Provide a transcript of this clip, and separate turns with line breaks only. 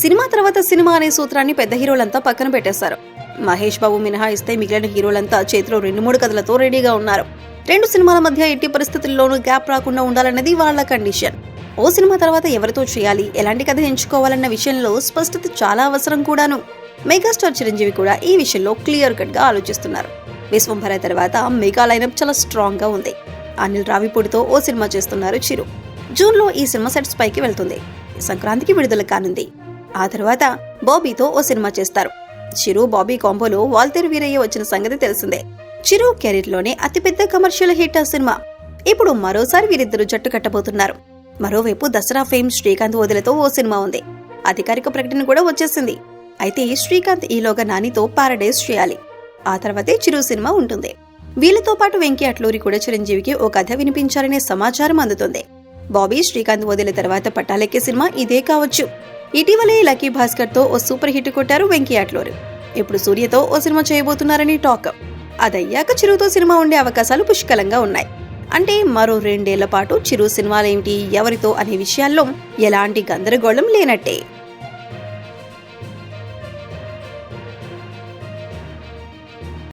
Cinema తర్వాత cinema అనే సూత్రాన్ని పెద్ద హీరోలంతా పక్కన పెట్టేశారు. మహేష్ బాబు మినహాయిస్తే మిగిలిన హీరోలంతా చేతిలో రెండు మూడు కథలతో రెడీగా ఉన్నారు. రెండు సినిమాల మధ్య ఎట్టి పరిస్థితుల్లోనూ గ్యాప్ రాకుండా ఉండాలన్నది వాళ్ళ కండిషన్. ఓ సినిమా తర్వాత ఎవరితో చేయాలి ఎలాంటి కథ ఎంచుకోవాలన్న విషయంలో స్పష్టత చాలా అవసరం కూడాను. మెగాస్టార్ చిరంజీవి కూడా ఈ విషయంలో క్లియర్ కట్గా ఆలోచిస్తున్నారు విశ్వంభర తర్వాత మెగా లైనప్ చాలా స్ట్రాంగ్గా ఉంది. అనిల్ రావిపూడితో ఓ సినిమా చేస్తున్నారు చిరు. జూన్లో ఈ సినిమా సెట్స్ పైకి వెళ్తుంది. సంక్రాంతికి విడుదల కానుంది. ఆ తర్వాత బాబీతో ఓ సినిమా చేస్తారు. చిరు బాబీ కాంబోలో వాల్తేరు వీరయ్య వచ్చిన సంగతి తెలిసిందే. చిరు కెరీర్లోనే అతిపెద్ద కమర్షియల్ హిట్ ఆ సినిమా. ఇప్పుడు మరోసారి వీరిద్దరూ జట్టు కట్టబోతున్నారు. మరోవైపు దసరా ఫేమ్ శ్రీకాంత్ వదిలతో ఓ సినిమా ఉంది. అధికారిక ప్రకటన కూడా వచ్చేసింది. అయితే శ్రీకాంత్ ఈలోగా నానితో పారడైజ్ చేయాలి. ఆ తర్వాతే చిరు సినిమా ఉంటుంది. వీళ్ళతో పాటు వెంకీ అట్లూరి కూడా చిరంజీవికి ఓ కథ వినిపించాలనే సమాచారం అందుతుంది. బాబీ శ్రీకాంత్ వదిల తర్వాత పట్టాలెక్కే సినిమా ఇదే కావచ్చు. ఇటీవలే లక్కీ భాస్కర్తో ఓ సూపర్ హిట్ కొట్టారు వెంకీ అట్లూరి. ఇప్పుడు సూర్యతో ఓ సినిమా చేయబోతున్నారని టాక్. అదయ్యాక చిరుతో సినిమా ఉండే అవకాశాలు పుష్కలంగా ఉన్నాయి. అంటే మరో రెండేళ్ళ పాటు చిరు సినిమాలేమిటి ఎవరితో అనే విషయాల్లో ఎలాంటి గందరగోళం లేనట్టే.